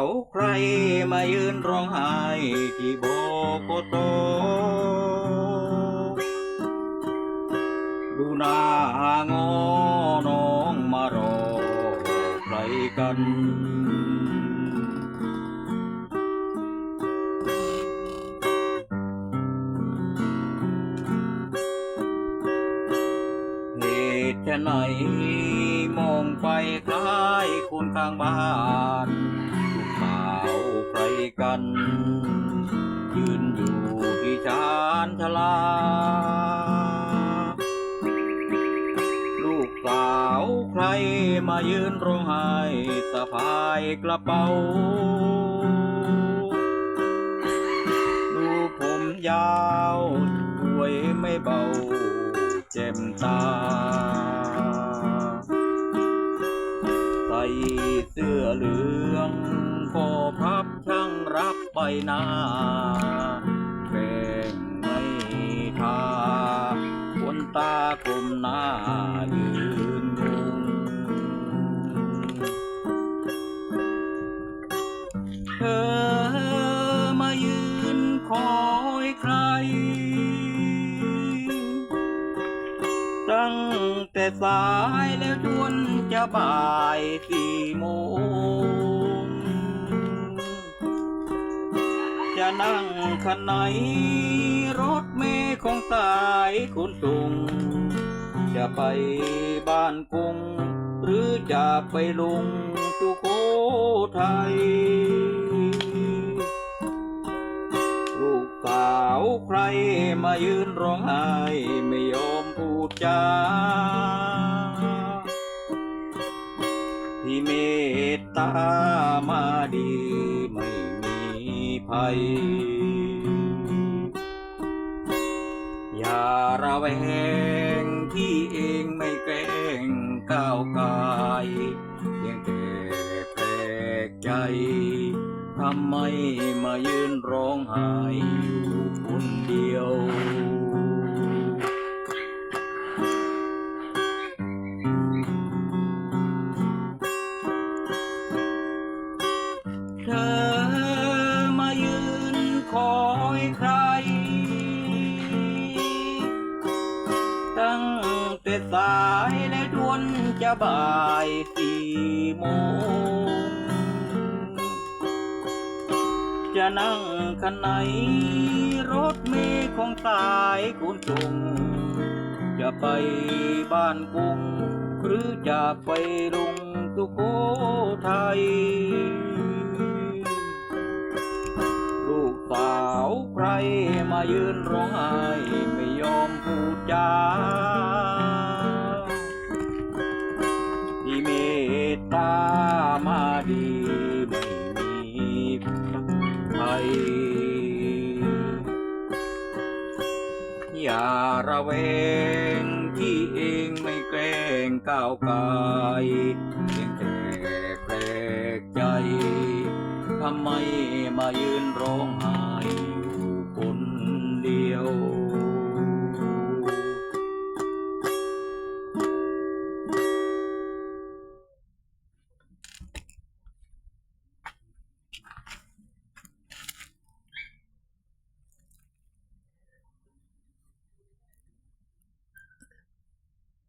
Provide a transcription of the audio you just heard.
าใครมายืนร้องไห้ที่โบโกโต ดูหน้างอน้องมารอใครกันเหตุจะไหนมองไปคล้ายคนข้างบ้าน กัน ยืนอยู่ที่ชานชลา ลูกสาวใครมายืนร้องไห้สะพายกระเป๋า ดูผมยาวสวยไม่เบา เจ็มตาใส่เสื้อเหลือง คอพับช่างรับใบหน้าแป้งไม่ทาขนตากลมหน้ายืนงงเธอมายืนคอยใคร ตั้งแต่สายแล้วจวนจะบ่ายสี่โมง นั่งคันไหน รถเมย์ของสายขนส่งจะไปบ้านกรุง หรือจะไปลุงสุโขทัยลูกสาวใครมายืนร้องไห้ไม่ยอมพูดจาที่เมตตามาดี ภัย อย่าระแวงที่เองไม่แกล้งก้าวกายยังแต่แปลกใจทำไมมายืนร้องไห้อยู่คนเดียว ใคร ตั้งแต่สายและดวนจะบ่ายสี่โมง จะนั่งคันไหน รถเมล์ของสายคุณส่งจะไปบ้านกรุงหรือจะไปลงสุโขทัย มายืนร้องไห้ไม่ยอมพูดจาที่เมตตามาดีไม่มีภัยอย่าระแวงที่เองไม่แกล้งก้าวไกายเพียงแต่แปลกใจทำไมมายืนร้องไห้